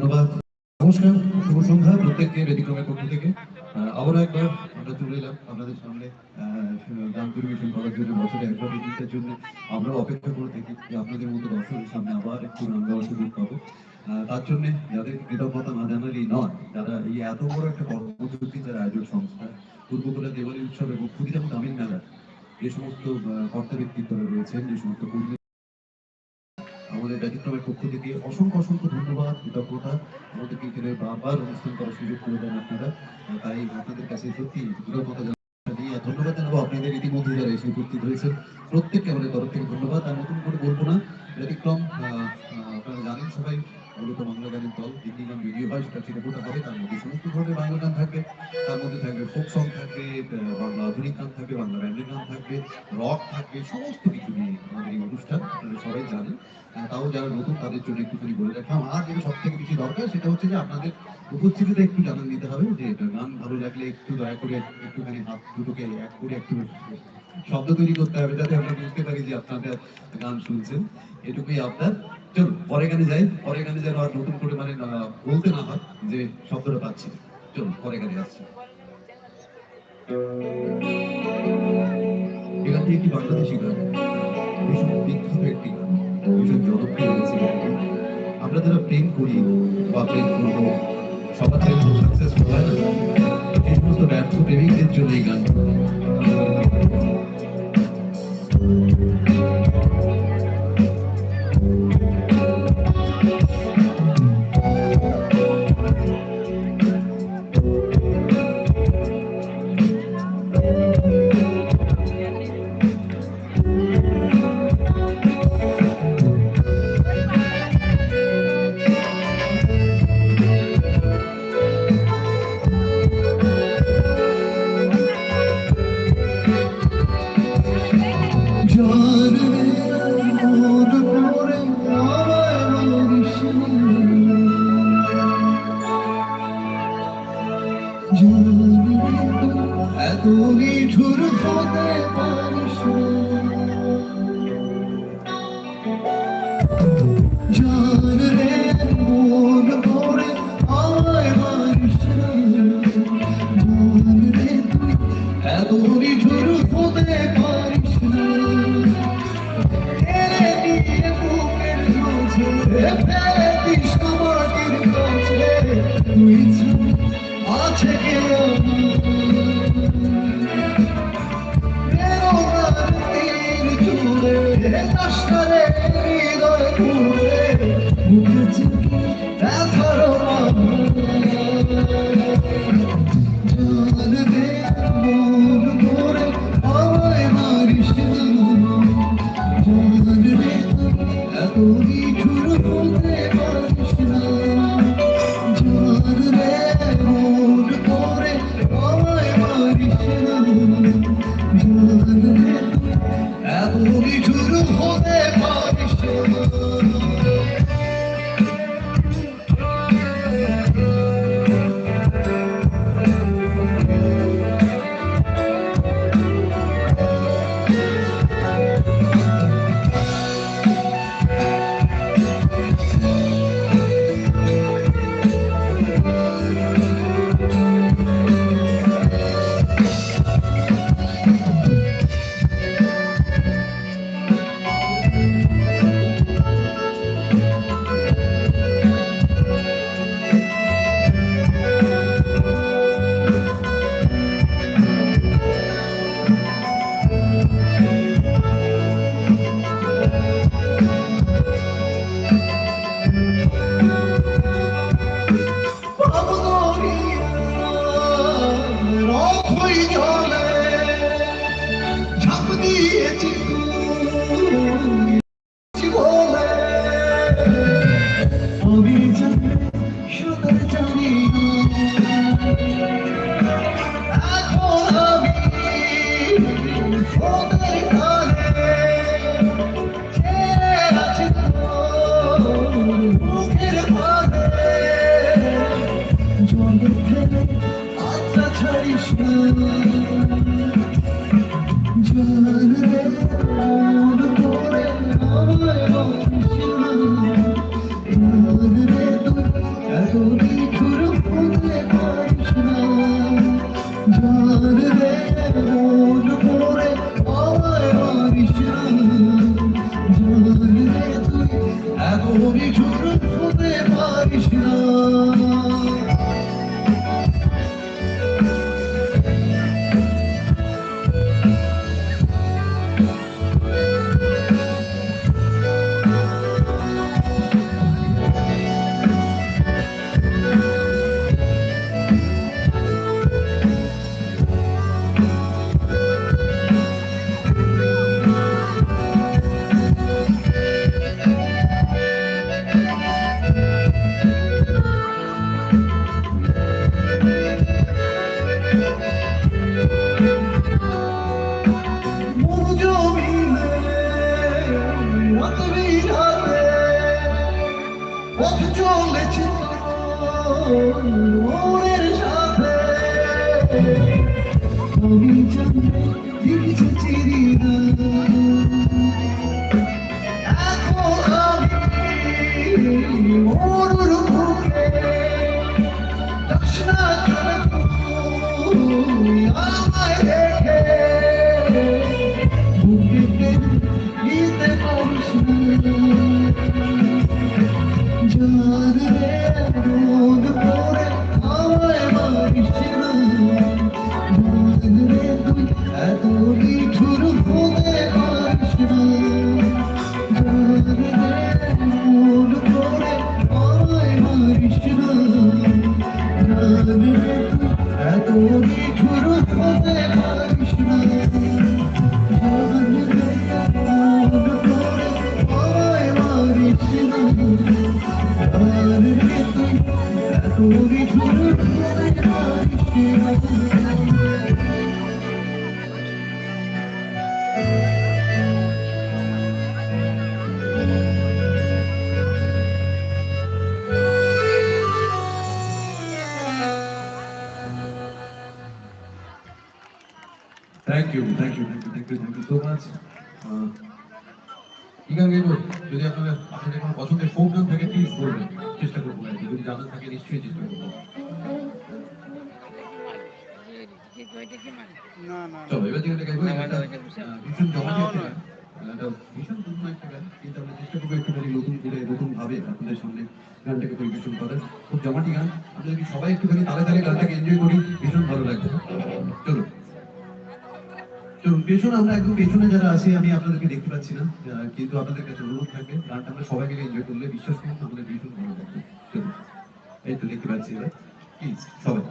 ধন্যবাদ। নমস্কার, শুভ সন্ধ্যা প্রত্যেককে ব্যতিক্রমের পক্ষ থেকে। আবারও একবার আমরা চলে এলাম আপনাদের সামনে। গান পরিবেশন করার জন্য, বছরে একবার জন্য। আমরা অপেক্ষা করে থাকি যে আপনাদের মতো দর্শকের সামনে আবার একটু গান গাওয়ার সুযোগ পাবো। তার জন্য যাদের কৃতজ্ঞতা না জানালেই নয় যারা এই এত বড় একটা কর্মসূচি, যারা আয়োজক সংস্থা পূর্বকলা দেওয়ালী উৎসব এবং ক্ষুদিরাম তামিল মেলা যে সমস্ত কর্তা ব্যক্তিত্বরা রয়েছেন, যে সমস্ত কর্মী আমাদের ব্যতিক্রমের পক্ষ থেকে অসংখ্য অসংখ্য ধন্যবাদ, কৃতজ্ঞতা। আমাদেরকে এখানে বারবার অনুষ্ঠান করার সুযোগ করে দেন আপনারা। তাই আপনাদের কাছে সত্যি কৃতজ্ঞতা ধন্যবাদ জানাব আপনাদের ইতিমধ্যে যারা এসে উপস্থিত হয়েছেন। প্রত্যেককে আমাদের তরফ থেকে ধন্যবাদ। আর নতুন করে বলব না, ব্যতিক্রম আপনারা জানেন সবাই, মূলত বাংলা গানের দল, হিন্দি গান ভিডিও হয়, সেটা চিরকুটা হবে তার মধ্যে সমস্ত ধরনের বাংলা গান থাকবে। তার মধ্যে থাকবে ফোক সং থাকবে বাংলা আধুনিক গান থাকবে, বাংলা ব্যান্ডের গান থাকবে রক থাকবে, সমস্ত কিছু নিয়ে আমাদের এই অনুষ্ঠান, আপনারা সবাই জানেন। তাও যারা নতুন তাদের জন্য একটুখানি বলে রাখলাম আর যেটা সব থেকে বেশি দরকার, সেটা হচ্ছে যে আপনাদের উপস্থিতিতে একটু জানান দিতে হবে, যে এটা গান ভালো লাগলে একটু দয়া করে একটুখানি হাত দুটোকে এক করে একটু শব্দ তৈরি করতে হবে, যাতে আমরা বুঝতে পারি যে আপনাদের গান শুনছেন। এটুকুই আপনার। চলুন পরে গানে যাই। পরে গানে যেন আর নতুন করে মানে বলতে না হয় যে শব্দটা পাচ্ছি। চলুন পরে গানে যাচ্ছি। এই গানটি একটি বাংলাদেশি গান। ভীষণ বিখ্যাত একটি গান ভীষণ জনপ্রিয় হয়েছে গানটি। আমরা যারা প্রেম করি বা প্রেম করব সবার প্রেম সাকসেসফুল হয় না এই সমস্ত ব্যর্থ প্রেমিকদের জন্য এই গান জান এত নিঠুর হতে পারিস জান রে মন করে আমায় মারিস জান রে তুই এত নিঠুর হতে পারিস এরে নিয়ে বুকের মাঝে ফেলে দিস আমাদের কাছে তুই ছাড়া আছে Senhor. Krishna. রাত্রির হাতে পথ চলেছে মনের সাথে। আমি জানি লিখেছি হৃদয় এত নিঠুর you thank you thank you thank you so much কি যদি আপনাদের আপনাদের কোনো পছন্দের ফোক গান থাকে প্লিজ বলবেন। চেষ্টা করব আর যদি জানা থাকে নিশ্চয়ই চেষ্টা করব। চলো এবার যেটা গাইবো এই ভীষণ জমাটি একটা ভীষণ নতুন একটা গান কিন্তু আমরা চেষ্টা করব একটুখানি নতুন করে নতুন ভাবে আপনাদের সামনে গানটাকে পরিবেশন করার। খুব জমাটি গান। আমরা যদি সবাই একটুখানি তালে তালে গানটাকে এনজয় করি? ভীষণ ভালো লাগবে। আমরা একদম পেছনে যারা আছি, আমি আপনাদেরকে দেখতে পাচ্ছি না কিন্তু আপনাদের কাছে অনুরোধ থাকবে গানটা আমরা সবাইকে এনজয় করলে, বিশ্বাস করুন, আমাদের ভীষণ ভালো লাগবে। এই তো দেখতে পাচ্ছি এবার। প্লিজ সবাই।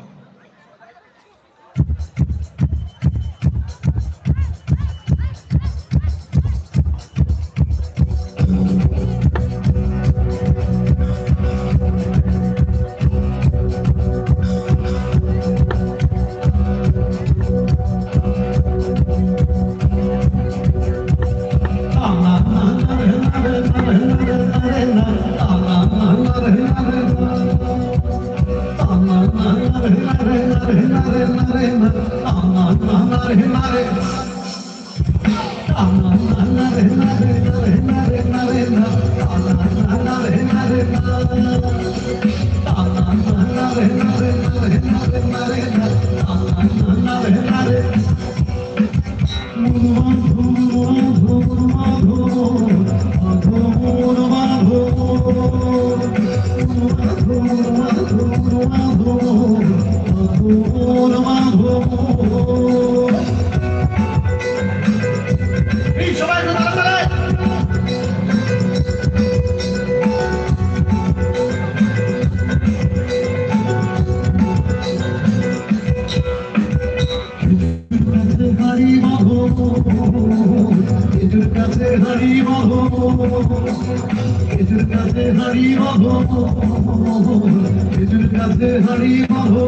কাছে হারি বাহো এজুর কাছে হারি বাহো এজুর কাছে হারি বাহো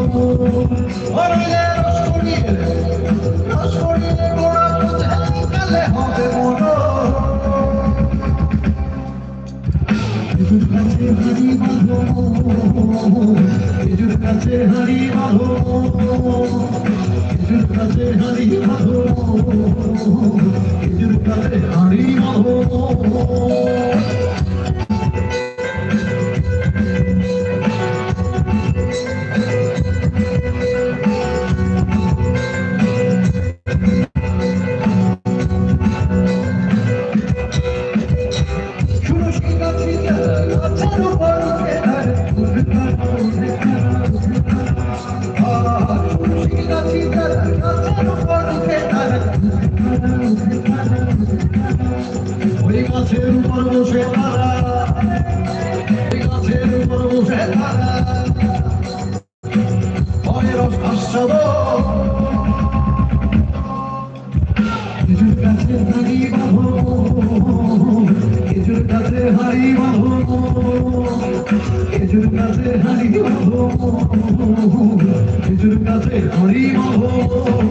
কাছে হারি বাহো এজুর কাছে হারি বাহো হারি বাহো খেজুর গাছে হারি বাহো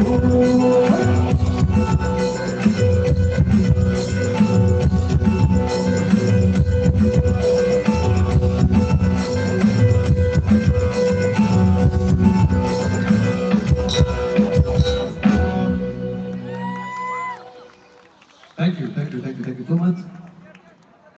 Oh.